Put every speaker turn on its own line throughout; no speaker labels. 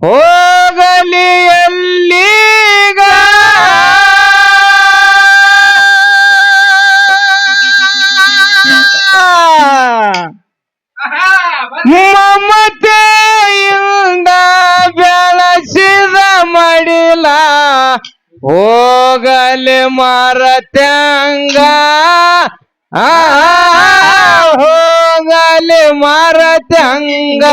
ಹೋಗಲಿ ಎಲ್ಲಿಗ? ಮಮತೆಯಿಂದ ಬೆಳಸಿದ ಹೋಗಲಿ ಮರತ್ಯಂಗ ಹೋಗಲಿ ಮರತ್ಯಂಗ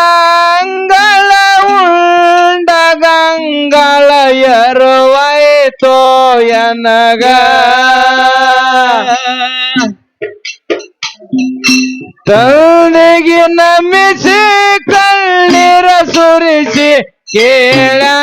ಅಂಗಳ ಉಂಡ ಗಂಗಳ ಎರುವಾಯ್ತೋ ಎನಗ ನಮಿಸಿ ಕಣ್ಣೀರ ಸುರಿಸಿ ಕೇಳನವಾಗ.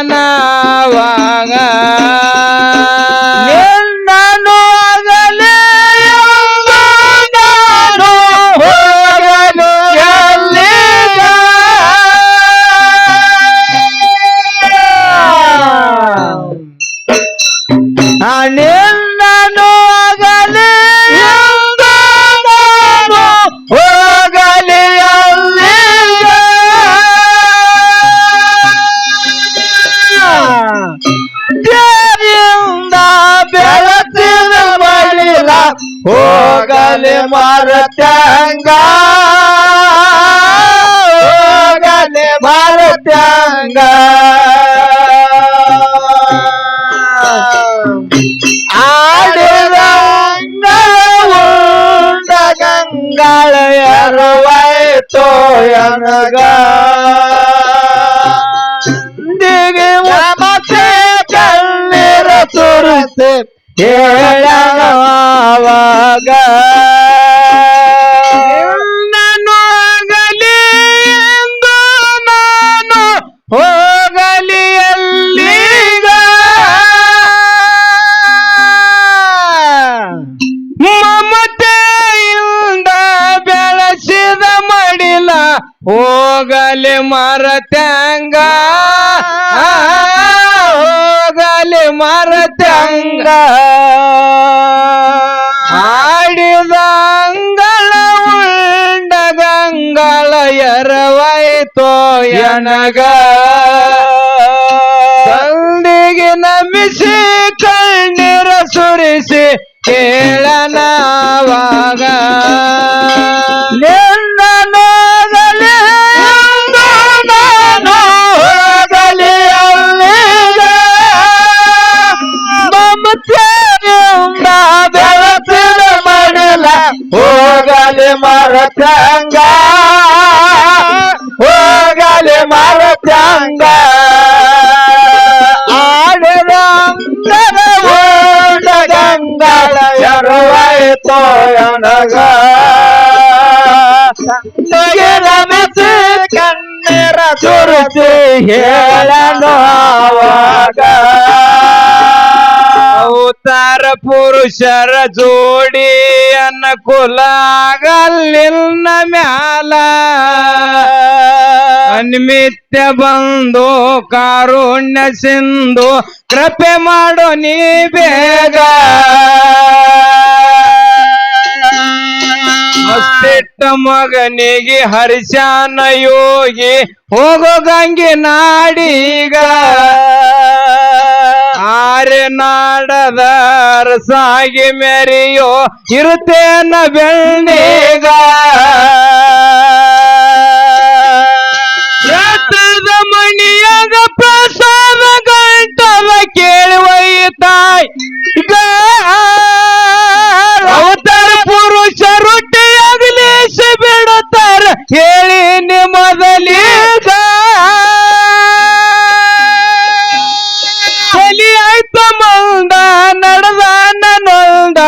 ಹೋಗಲಿ ಮಾರತ್ಯಂಗ. ಹೋಗಲಿ ಮಾರತ್ಯಂಗ. ಗಂಗಾಳ ಉಂಡ ಗಂಗಳ ಎರವಾಯ್ತೋ ಎನಗ ದಿಗೆ ಮತ್ತೆ ಕಣ್ಣೀರ ಸುರಿಸಿ ಹೇಳವಾಗ ನಾನು ಆಗಲಿ ಎಂದು ನಾನು ಹೋಗಲಿ ಎಲ್ಲಿಗ ಮಮತೆಯಿಂದ ಬೆಳೆಸಿದ ಮಡಿಲ ಹೋಗಲಿ ಮರತ್ಯಂಗ ಹೋಗಲಿ ಮರತ್ಯಂಗ ಆಡಿದ ಅಂಗಳ ಉಂಡ ಗಂಗಳ ಎರವಾಯ್ತೋ ಎನಗ ತಂದಿಗೆ ನಮಿಸಿ ಕಣ್ಣೀರ ಸುರಿಸಿ ಕೇಳನವಾಗ. ಮರತಂಗ ಹೋಗಲಿ ಎನಗ ರಮಿಸಿ ಕಣ್ಣೀರ ಸುರಿಸಿ ಹೇಳನು ಅವತಾರ ಪುರುಷರ ಜೋಡಿ ಅನುಕೂಲ ಆಗಲಿಲ್ಲ ಮ್ಯಾಲ. ಅನ್ಮಿತ್ಯ ಬಂದು ಕಾರುಣ್ಯ ಸಿಂಧು ಕೃಪೆ ಮಾಡೋ ನೀ ಬೇಗ. ಅಷ್ಟಿಟ್ಟ ಮಗನಿಗೆ ಹರಿಶಾನ ಯೋಗಿ ಹೋಗೋ ಗಂಗೆ ನಾಡೀಗ. ನಾಡದ ಅರಸಾಗಿ ಮೆರೆಯೋ ಇರುತ್ತೇನ ಬೆಳ್ಳಿಗ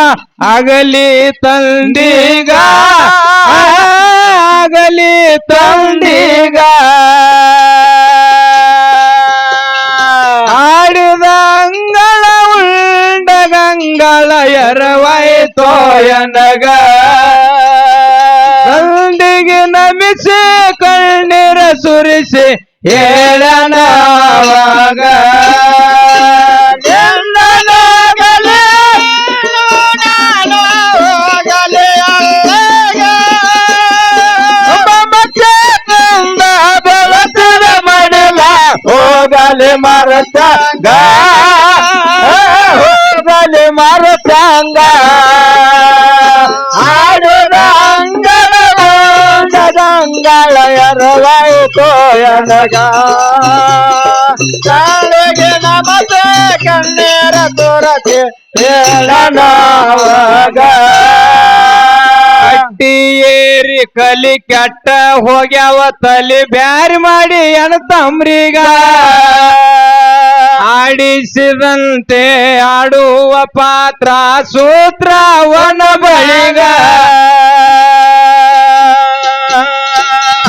ನೊಂದ ಆಗಲಿ ತಂದೀಗ ಆಗಲಿ ತಂದೀಗ ಆಡಿದ ಅಂಗಳ ಉಂಡ ಗಂಗಳ ಎರವಾಯ್ತೋ ಎನಗ ತಂದಿಗೆ ನಮಿಸಿ ಕಣ್ಣೀರ ಸುರಿಸಿ ಹೇಳನವಾಗ ಎನಗ ಕಾಳಿಗೆ ನಮತೆ ಕಣ್ಣೀರ ತೋರತೆ ಹೇಳನವಾಗ ಅಟ್ಟಿ ಏರಿ ಕಲಿ ಕೆಟ್ಟ ಹೋಗ್ಯಾವ, ತಲೆ ಬ್ಯಾರಿ ಮಾಡಿ ಅಣ್ಣ ತಮ್ರಿಗ ಆಡಿಸಿದಂತೆ ಆಡುವ ಪಾತ್ರ ಸೂತ್ರವನ ಬಳಿಗ.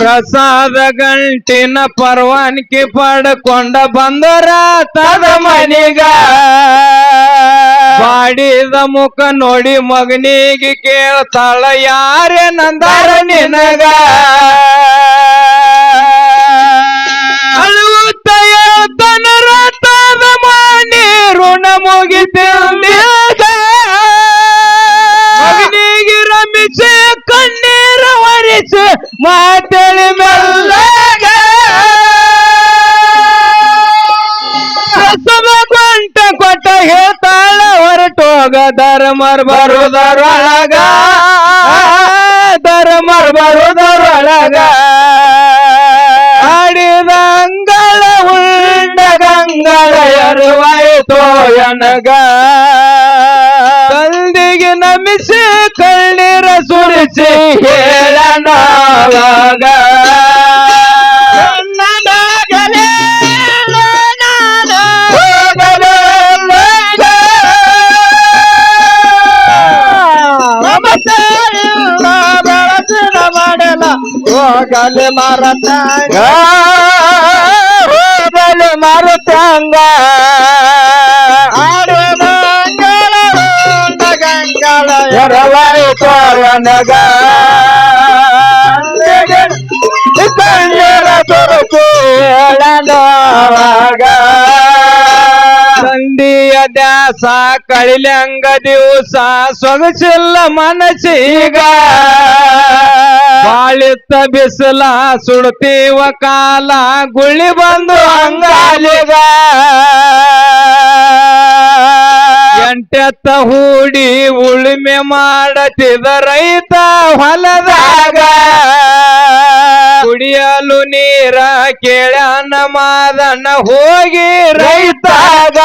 ಪ್ರಸಾದ ಗಂಟಿನ ಪರವಾನಗಿ ಪಡ್ಕೊಂಡ ಬಂದರ ತದ ಮನಿಗ. ಬಾಡಿದ ಮುಖ ನೋಡಿ ಮಗನಿಗೆ ಕೇಳ್ತಾಳ, ಯಾರೇ ನಂದರ ನಿನಗ? ಋಣ ಮುಗಿತಿಲ್ದಾಗ ಮಗನಿಗೆ ರಮಿಸಿ, ಕಣ್ಣೀರ ಒರೆಸಿ, ಮಾತಳಿ ಮೆಲ್ಲಗ. ಕೊಂಟ ಕೊಟ್ಟ ಹೇಳ್ತಾಳ ಹೊರಟೋಗ ಧರ್ಮರ್ ಬರುದರೊಳಗ ಧರ್ಮರ್ ಬರುದರೊಳಗ ಆಡಿದ ಅಂಗಳ, ಉಂಡ ಗಂಗಳ ಎರುವಾಯಿತೋ ಎನಗ ತಂದಿಗೆ ನಮಿಸಿ ಕಣ್ಣೀರ ಸುರಿಸಿ ಹೇಳನವಾಗ ಕನ್ನಡಗಲೇ ನಾನು ಹೋಗಲೊಲ್ಲಗ. ಮಮತೆಯಿಂದ ಬೆಳಕಿನ ಮಾಡಲ ಹೋಗಲಿ ಮರತಂಗ ಹೋಗಲಿ ಮರತಂಗ ನನಗ ಕಣ್ಣೀರ ತುರುಕು ಸಂಡಿಯ ಸಂಧಿಯ ದ್ಯಾಸ, ಕಳಿಲಂಗ ದಿವಸ, ಸೊಗಸಿಲ್ಲ ಮನಸ್ಸೀಗ. ಬಾಳಿತ್ತ ಬಿಸಿಲ ಸುಡ್ತೀವ ಕಾಲ ಗುಳಿ ಬಂದು ಅಂಗಾಲಿಗ. ಎಂಟೆತ್ತ ಹೂಡಿ ಉಳುಮೆ ಮಾಡತಿದ ರೈತ ಹೊಲದಾಗ. ಕುಡಿಯಲು ನೀರ ಕೇಳನ ಮಾದನ ಹೋಗಿ ರೈತಾಗ.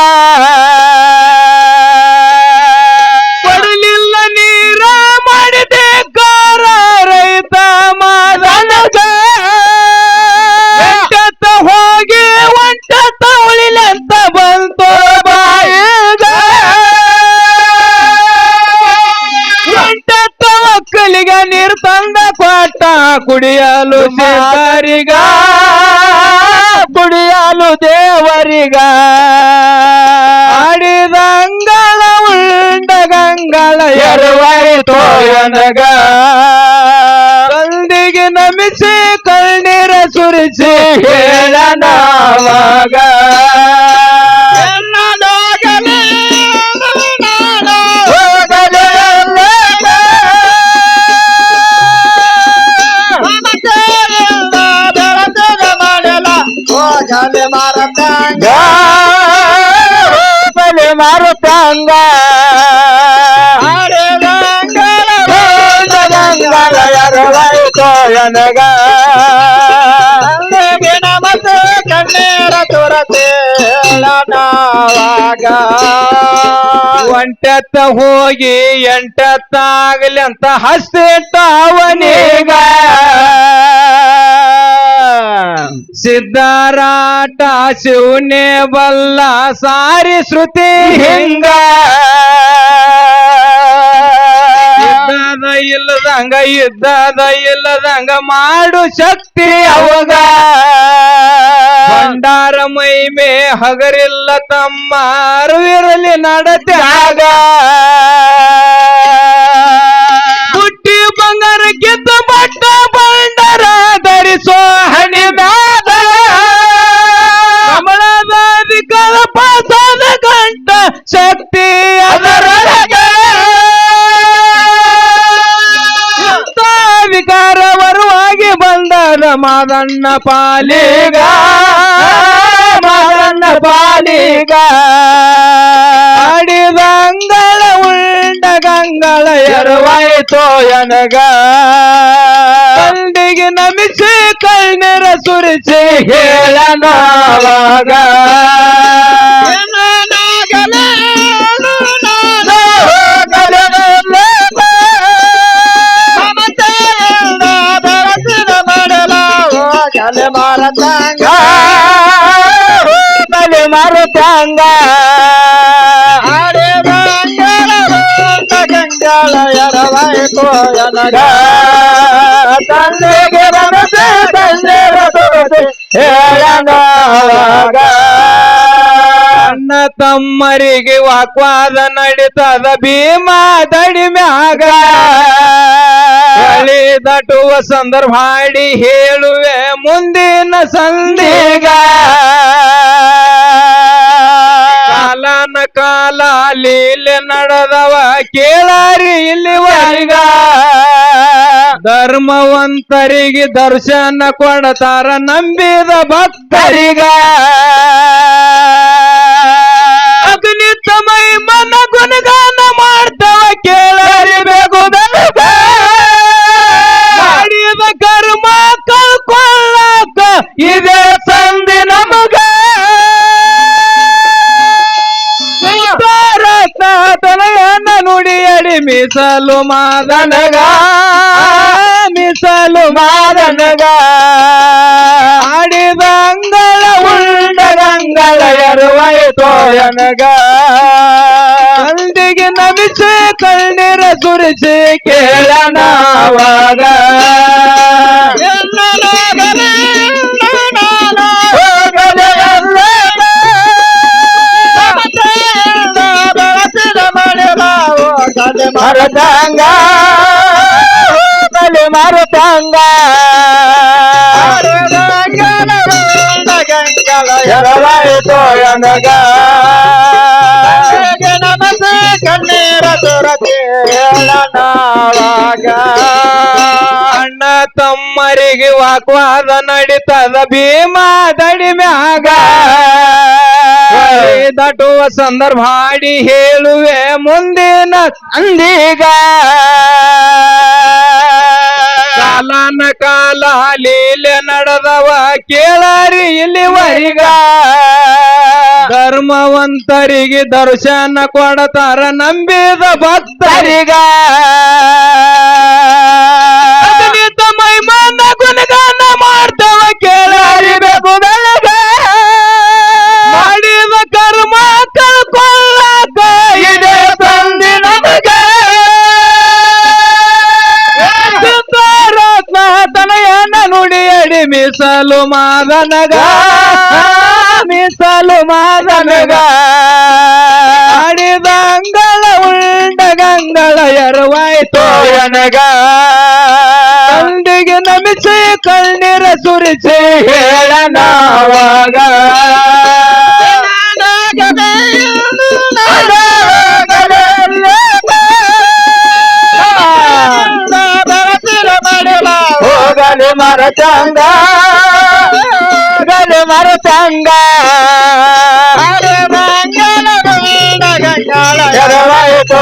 ಕುಡಿಯಲು ದೇವರಿಗ ಕುಡಿಯಲು ದೇವರಿಗ. ಆಡಿದ ಅಂಗಳ ಉಂಡ ಗಂಗಳ ಎರವಾಯಿತೋ ಎನಗ ತಂದಿಗೆ ನಮಿಸಿ ಕಣ್ಣೀರ ಸುರಿಸಿ ಹೇಳನವಾಗ. ಎರವಾಯಿತೋ ಎನಗ. ನಮತೆ ಕಣ್ಣೀರ ತುರತೆ ಒಂಟೆತ್ತ ಹೋಗಿ ಎಂಟತ್ತಾಗಲಿ ಅಂತ ಹಸ್ತಿಟ್ಟ ಸಿದ್ಧರಾಟ ಶಿವನೆ ಬಲ್ಲ ಸಾರಿ ಶ್ರುತಿ ಹಿಂಗ. ಇಲ್ಲದಂಗ, ಇದ್ದದ ಇಲ್ಲದಂಗ ಮಾಡು ಶಕ್ತಿ ಅವಾಗ. ಭಂಡಾರ ಮೈಮೆ ಹಗರಿಲ್ಲ ತಮ್ಮ ಅರಿವಿರಲಿ ನಡತೆ ಬುಟ್ಟಿ మదన్న పాలిగా మదన్న పాలిగా అడిదంగళ ఉండ గంగళ ఎరువైతో అనగా కండిగి నమిసి కళ్ళెర సురిచి హేళనవాగా ಬಲಿ ಮರುತಂಗ. ಗಂಗಳ ಎರವಾಯಿತೋ ತಂದೆಗೆ ಅಣ್ಣ ತಮ್ಮರಿಗೆ ವಾಕ್ವಾದ ನಡೀತದ ಭೀಮಾ ದಡಿ ಮ್ಯಾಗ ಬಳಿ ದಟುವ ಸಂದರ್ಭ ಹಾಡಿ ಹೇಳುವೆ ಮುಂದಿನ ಸಂದಿಗ. ಕಾಲನ ಕಾಲ ಲೀಲೆ ನಡೆದವ ಕೇಳಾರಿ ಇಲ್ಲಿವರೆಗ ಧರ್ಮವಂತರಿಗೆ ದರ್ಶನ ಕೊಡತಾರ ನಂಬಿದ ಭಕ್ತರಿಗ. ಅಗ್ನಿ ಮೈ ಮನ ಗುಣಗಾನ ಮಾಡ್ತವ ಕೇಳರಿಬೇಕು ಮೀಸಲು ಮಾದನಗ. ಮೀಸಲು ಮಾದನಗ. ಆಡಿದ ಅಂಗಳ ಉಂಡ ಗಂಗಳ ಎರವಾಯಿತೋ ಎನಗ ಅಂದಿಗೆ ನಮಿಸಿ ಕಣ್ಣೀರ ಮರತಂಗ ಬಲಿ ಮರತಂಗ ಎರವಾಯಿತೋ ಎನಗ ಕಣ್ಣೀರ ಸುರತಿ ಅಣ್ಣ ತಮ್ಮರಿಗೆ ವಾಗ್ವಾದ ನಡೀತದ ಭೀಮಾ ದಡಿ ಮ್ಯಾಗ. ದಟುವ ಸಂದರ್ಭ ಮಾಡಿ ಹೇಳುವೆ ಮುಂದಿನ ಅಂದೀಗ ಕಾಲನ ಕಾಲ ಲೀಲೆ ನಡೆದವ ಕೇಳಾರಿ ಇಲ್ಲಿವರಿಗ ಧರ್ಮವಂತರಿಗೆ ದರ್ಶನ ಕೊಡತಾರ ನಂಬಿದ ಭಕ್ತರಿಗ. ನುಡಿಯಡಿ ಮೀಸಲು ಮಾದನಗ ಮೀಸಲು ಮಾದನಗ ಆಡಿದ ಅಂಗಳ ಉಂಡ ಗಂಗಳ ಎರವಾಯ್ತೋ ಎನಗ ತಂದಿಗೆ ನಮಿಸಿ ಕಣ್ಣೀರ ಸುರಿಸಿ ಹೇಳನವಾಗ ಮರತಂಗ ಗಲಿ ಮರತಂಗ ಎರವಾಯಿತೋ